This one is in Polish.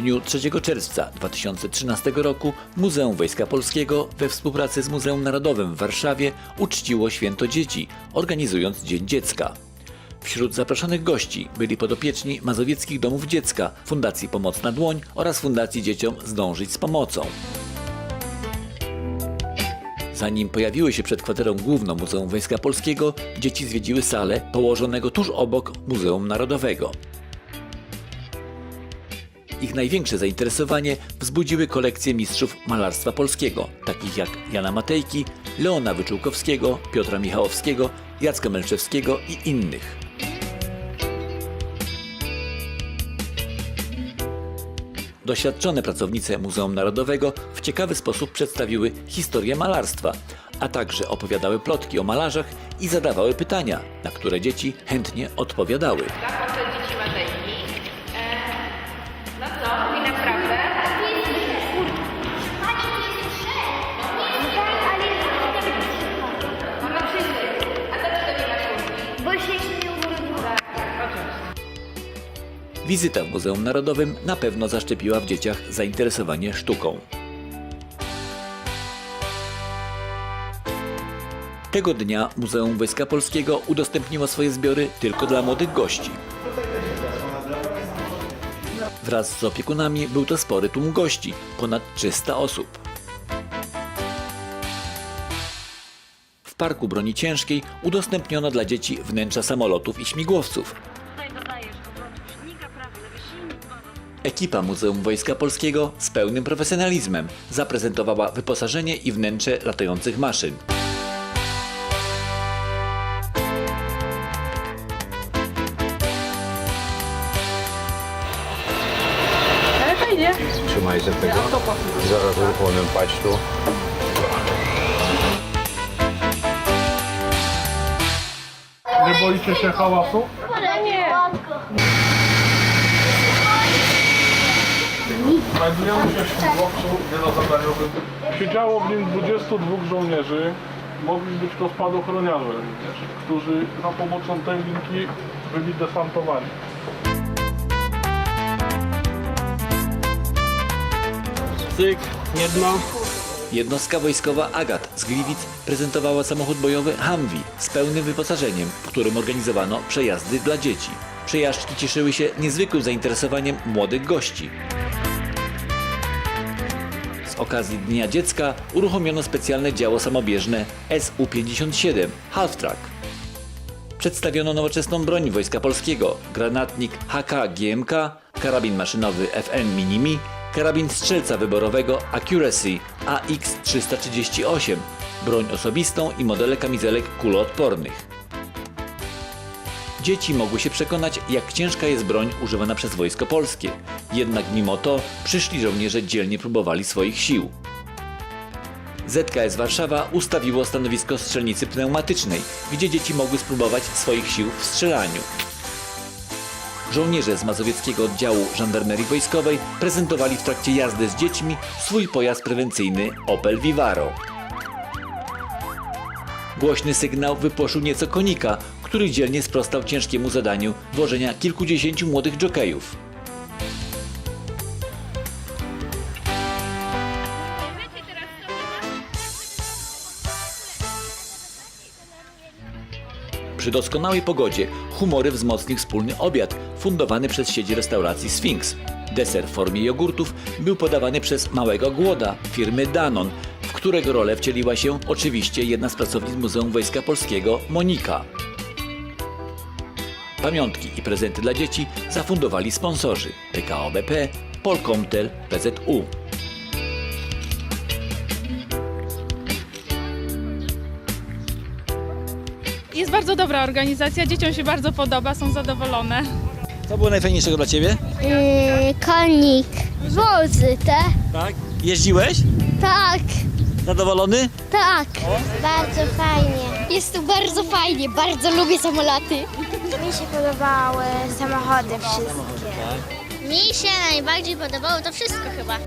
dniu 3 czerwca 2013 roku Muzeum Wojska Polskiego we współpracy z Muzeum Narodowym w Warszawie uczciło Święto Dzieci, organizując Dzień Dziecka. Wśród zaproszonych gości byli podopieczni Mazowieckich Domów Dziecka, Fundacji Pomocna Dłoń oraz Fundacji Dzieciom Zdążyć z Pomocą. Zanim pojawiły się przed kwaterą główną Muzeum Wojska Polskiego, dzieci zwiedziły salę położonego tuż obok Muzeum Narodowego. Ich największe zainteresowanie wzbudziły kolekcje mistrzów malarstwa polskiego, takich jak Jana Matejki, Leona Wyczółkowskiego, Piotra Michałowskiego, Jacka Melczewskiego i innych. Doświadczone pracownice Muzeum Narodowego w ciekawy sposób przedstawiły historię malarstwa, a także opowiadały plotki o malarzach i zadawały pytania, na które dzieci chętnie odpowiadały. Wizyta w Muzeum Narodowym na pewno zaszczepiła w dzieciach zainteresowanie sztuką. Tego dnia Muzeum Wojska Polskiego udostępniło swoje zbiory tylko dla młodych gości. Wraz z opiekunami był to spory tłum gości, ponad 300 osób. W Parku Broni Ciężkiej udostępniono dla dzieci wnętrza samolotów i śmigłowców. Ekipa Muzeum Wojska Polskiego z pełnym profesjonalizmem zaprezentowała wyposażenie i wnętrze latających maszyn. Ale fajnie. Trzymaj się tego. Zaraz uruchomiem paćtu. Nie boicie się hałasu? Nie. Znajdujemy się w śmigłowcu wielozadaniowym. Siedziało w nim 22 żołnierzy. Mogli być to spadochroniarze również, którzy za pomocą tej linki byli desantowani. Cyk, jedno. Jednostka wojskowa Agat z Gliwic prezentowała samochód bojowy Humvee z pełnym wyposażeniem, w którym organizowano przejazdy dla dzieci. Przejażdżki cieszyły się niezwykłym zainteresowaniem młodych gości. Z okazji Dnia Dziecka uruchomiono specjalne działo samobieżne SU-57 Half Track. Przedstawiono nowoczesną broń Wojska Polskiego, granatnik HK GMK, karabin maszynowy FN Minimi, karabin strzelca wyborowego Accuracy AX338, broń osobistą i modele kamizelek kuloodpornych. Dzieci mogły się przekonać, jak ciężka jest broń używana przez Wojsko Polskie. Jednak mimo to przyszli żołnierze dzielnie próbowali swoich sił. ZKS Warszawa ustawiło stanowisko strzelnicy pneumatycznej, gdzie dzieci mogły spróbować swoich sił w strzelaniu. Żołnierze z mazowieckiego oddziału żandarmerii wojskowej prezentowali w trakcie jazdy z dziećmi swój pojazd prewencyjny Opel Vivaro. Głośny sygnał wypłoszył nieco konika, który dzielnie sprostał ciężkiemu zadaniu włożenia kilkudziesięciu młodych dżokejów. Przy doskonałej pogodzie humory wzmocnił wspólny obiad fundowany przez sieci restauracji Sphinx. Deser w formie jogurtów był podawany przez małego głoda firmy Danon, w którego rolę wcieliła się oczywiście jedna z pracownic Muzeum Wojska Polskiego, Monika. Pamiątki i prezenty dla dzieci zafundowali sponsorzy PKO BP, Polkomtel, PZU. Jest bardzo dobra organizacja, dzieciom się bardzo podoba, są zadowolone. Co było najfajniejszego dla Ciebie? Yy, konik. Wozy te. Tak. Jeździłeś? Tak, Zadowolony? tak. Bardzo fajnie. Jest tu bardzo fajnie, bardzo lubię samoloty. Mi się podobały samochody wszystkie. Mi się najbardziej podobało to wszystko chyba.